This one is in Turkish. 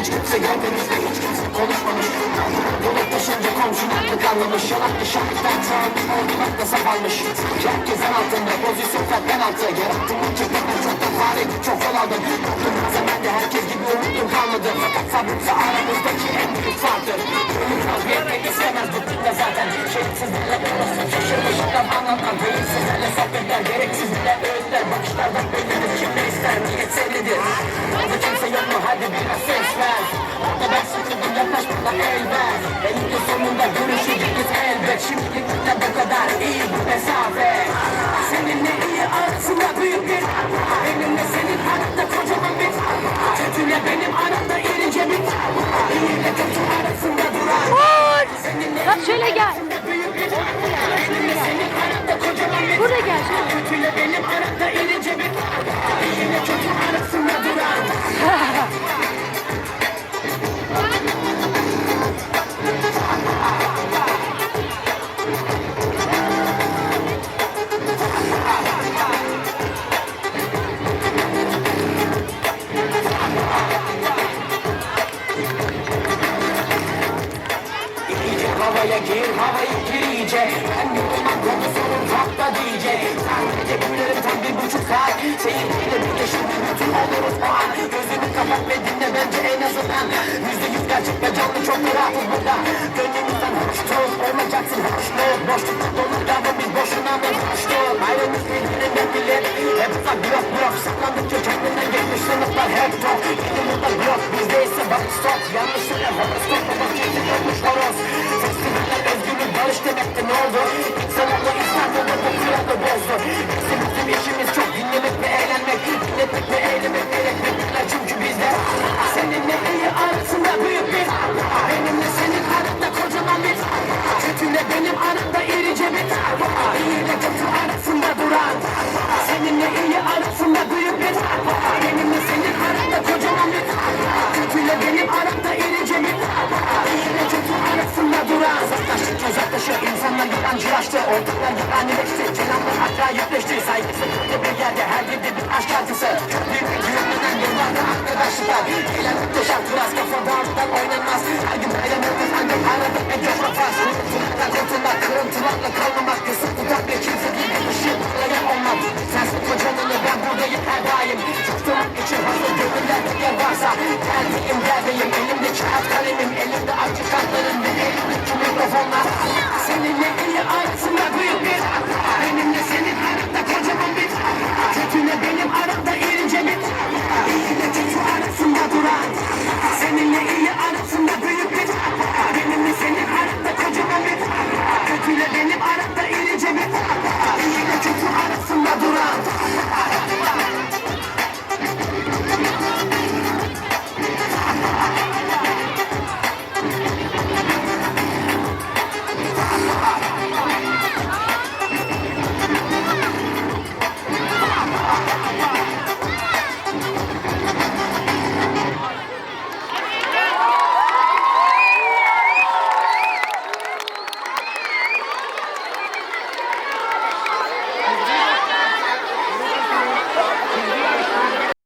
Hiç kimse geldiğinizde hiç kimse konuşmamış. Yolaklaşınca komşu aklı kalmamış. Yalan dışarıdan sağlık ortalık da sapanmış Jack gezen altında pozisyon kat penaltı Yarattım çekmek uçakta fare çok yolanda Büyük oldum zaman de herkes gibi umudum kalmadı Fakat sabrımsa aramızdaki en büyük farktır. Ölüm vazgeçmek istemez bıktık da zaten. Şeritsizlerle dolaşsın şaşırmışlıklar anlatan Beyimsizlerle sohbetler gereksizlerle öğütler Bakışlardan belirli kimde ister. Niyet sevlidir Alacak Şimdilik bu kadar iyi bu mesafe Seninle iyi arasında büyük bir Benimle senin aranda kocaman bir Kötüyle benim aramda irice bir İyi ile kötü arasında duran Seninle Bak şöyle gel. Havaya gir, havayı iyice. Ben yorulmam, konu sorun tahta diyecek Sadece gülerim tam bir buçuk saat. Seyirciyle birleşir bir bütün oluruz o an Gözünü kapat ve dinle bence en azından. Yüzde yüz gerçek ve canlı çok rahatız burada. Gönlümüzden hoş tut, olmayacaksın hoşnut Boşlukta dolu davran biz boşuna mı hoşnut Ayrılmış birbirinden millet Hep uzak blok blok Saklandıkça kendinden geçmiş sınıflar hep top barış demekti ne oldu? İnsanoğlu İstanbul'da bu kuralı bozdu. Bizim bizim işimiz çok dinlemek ve eğlenmek. Dinletmek ve eğlenmek Eğlenmekler çünkü bizde. Seninle iyi arasında büyük bir Benimle senin aranda kocaman bir Kötüyle benim aramda irice bir İyi ile kötü arasında duran. Seninle iyi arasında büyük bir Benimle senin aranda kocaman bir Kötüyle benim aramda irice bir Uzaklaşıyor insanlar yabancılaştı Ortaklar yabancılaştı Kelamlar hatta yükleşti. Saygısız bir yerde her birde bir aşk artısı bir güvenmeden yıllarda arkadaşlıklar Eğlenmekte şart biraz kafa dağıttan oynanmaz. Her gün eğlenmemiz ancak arada bir coşma faz Kurtulmakla kurtulmak kırıntılarla kalmamak. Kısıp tutak bir kimse değil bir ışıklara olmak Sensin kocanını ben buradayım her daim. Durmak için hazır gönüllerde yer varsa kağıt kalemim